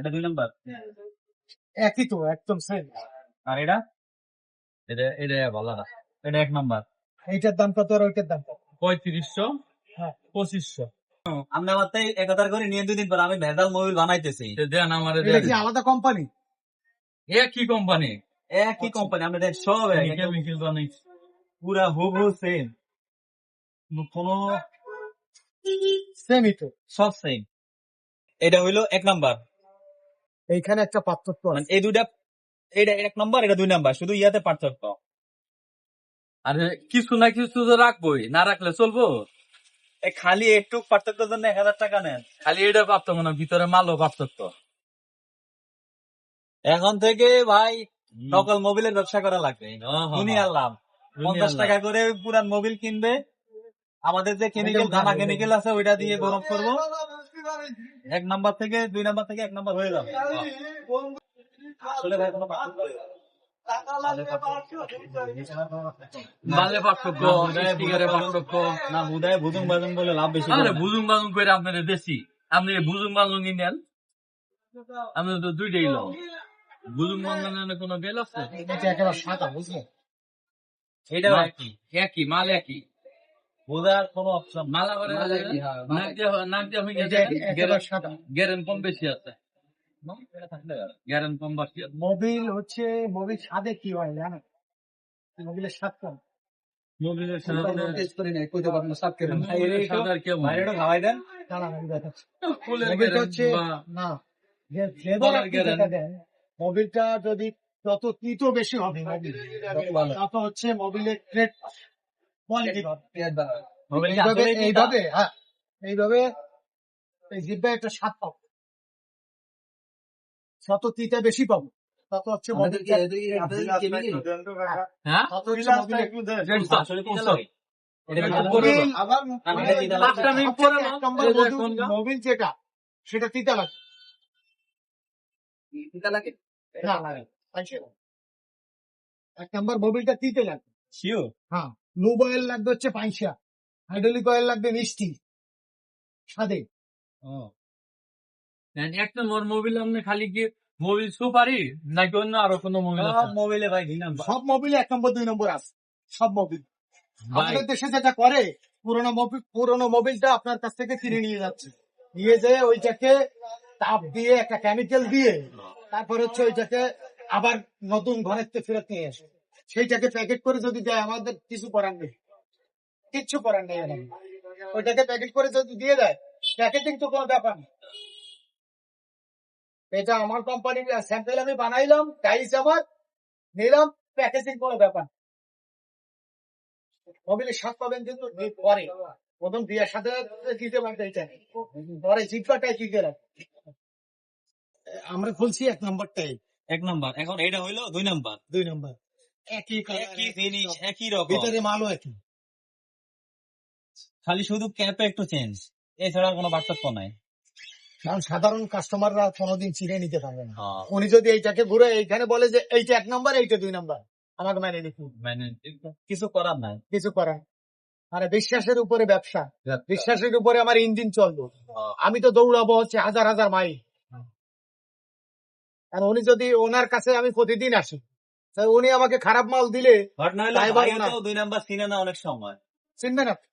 এটা দুই নাম্বার? একই তো একদম সেম আর এটা? এটা এটা ভালো না এটা এক নাম্বার। এইটার দাম কত আর ওইটার দাম কত? পঁয়ত্রিশশো। হ্যাঁ। পঁচিশশো। আপনি আমার তাই এক হাজার করে নিয়ে দুদিন পর আমি ভেজাল মোবিল বানাইতেছি। দেন আমার আলাদা কোম্পানি একই কোম্পানি একই কোম্পানি আপনি দেখ সব পুরা হুবহু সেম কোনো সেমই তো। সব সেম এটা হইল এক নাম্বার। এইখানে একটা পার্থক্য মানে এই দুইটা এটা এক নাম্বার এটা দুই নাম্বার শুধু ইয়াতে পার্থক্য। আরে কিছু না কিছু তো রাখবোই না রাখলে চলবো? এই খালি একটু পার্থক্যের জন্য এক হাজার টাকা নেন। খালি এটা পার্থক্য না ভিতরে মালও পার্থক্য। এখন থেকে ভাই সকল মোবিলের ব্যবসা করা লাগবে দুনিয়ার লাভ পঞ্চাশ টাকা করে পুরান মোবিল কিনবে আমাদের যে কেমিক্যাল দানা কেমিক্যাল আছে ওইটা দিয়ে গরম করব। এক নাম্বার থেকে দুই নাম্বার থেকে এক নাম্বার হয়ে যাবে। আসলে ভাই কোনো পার্থক্য পার্থক্য। না বুধায় বুজুং বাজুং বলে লাভ বেশি আরে করে না। বুজুং বাজুং করে আপনাদের দেশি। আপনি বুজুং বাজুং নেন তো দুইটাই লো কোনো বেল আছে? এটা একই মাল একই। বোঝার কোনো অপশন মাল আবার মাল একই, মাল নাক দিয়ে নাক দিয়ে এটা গেছে একেবারে সাদা। গ্যারেন কম বেশি আছে। গ্যারেন কম বেশি মোবিল হচ্ছে মোবিল স্বাদে কি হয় জানো? মোবিলের স্বাদ কম। মোবিলের কেমন? খাওয়াই দেন। ফুলের মোবিলটা হচ্ছে না যে ফ্লেভার বলার আপনি গ্যারান্টি। যেটা দেন মোবিলটা যদি যত তিতো বেশি হবে তত হচ্ছে মোবিলের কি এইভাবে হ্যাঁ। এইভাবে এই জিব্বায় একটা স্বাদ পাবো যত তিতা বেশি পাবো। তত হচ্ছে মোবিল হ্যাঁ? তত হচ্ছে মোবিলের আসলে তিতা লাগে? এটা কি মোবিল- বলব? মোবিল আবার না, এটা তিতা লাগে পাঁচটা না। মিনিট পরে এক নম্বর এই যে মোবিল- কোনটা? মোবিল যেটা সেটা তিতা লাগে। না লাগে এক নম্বর মোবিলটা তিতে লাগে? হ্যাঁ। লুব অয়েল লাগবে হচ্ছে পাইসা। হাইড্রোলিক অয়েল লাগবে মিষ্টি। স্বাদে। এক নম্বর মোবিল আপনি খালি কি মোবিল সুপারি নাকি অন্য আরও কোনো মোবিল সব মোবিলে ভাই দুই নাম্বার সব মোবিলে এক নম্বর দুই নম্বর আছে। সব মোবিল আমাদের দেশে যেটা করে পুরোনো মোবিল পুরোনো মোবিলটা আপনার কাছ থেকে কিনে নিয়ে যাচ্ছে। নিয়ে যেয়ে ওইটাকে তাপ দিয়ে একটা কেমিক্যাল দিয়ে তারপর হচ্ছে ওইটাকে আবার নতুন ঘরের থেকে ফেরত নিয়ে আসে। সেইটাকে প্যাকেট করে যদি দেয় আমাদের কিছু করার নেই। কিচ্ছু করার নেই। ওইটাকে প্যাকেট করে যদি দিয়ে দেয় প্যাকেটিং তো কোনো ব্যাপার না। এটা আমার কোম্পানি স্যাম্পেল আমি বানাইলাম টাইলস আমার নিলাম প্যাকেজিং কোনো ব্যাপার। মোবিলের স্বাদ পাবেন কিন্তু পরে। প্রথম বিয়ের সাথে দিতে এটা। পরে জিপকাটাই কি করে? আমরা খুলছি এক নম্বরটাই। এক নাম্বার। এখন এটা হইল দুই নাম্বার। দুই নম্বর। একই একই জিনিস একই রকম। ভিতরে মালও একই। খালি শুধু ক্যাপে একটু চেঞ্জ এছাড়া কোনো পার্থক্য নাই। কারণ সাধারণ কাস্টমাররা কোনোদিন চিনে নিতে পারবে না। হ্যাঁ, উনি যদি এইটাকে ঘুরে এইখানে বলে যে এইটা এক নম্বর এইটা দুই নম্বর আমাকে মেনে নিতে। মানে কিছু করার নাই। কিছু করার। আরে বিশ্বাসের উপরে ব্যবসা। বিশ্বাসের উপরে আমার ইঞ্জিন চলবে। আমি তো দৌড়াবো হচ্ছে হাজার হাজার মাইল। আর উনি যদি ওনার কাছে আমি প্রতিদিন আসি উনি আমাকে খারাপ মাল দিলে। দুই নাম্বার চিনে না অনেক সময় চিনবে না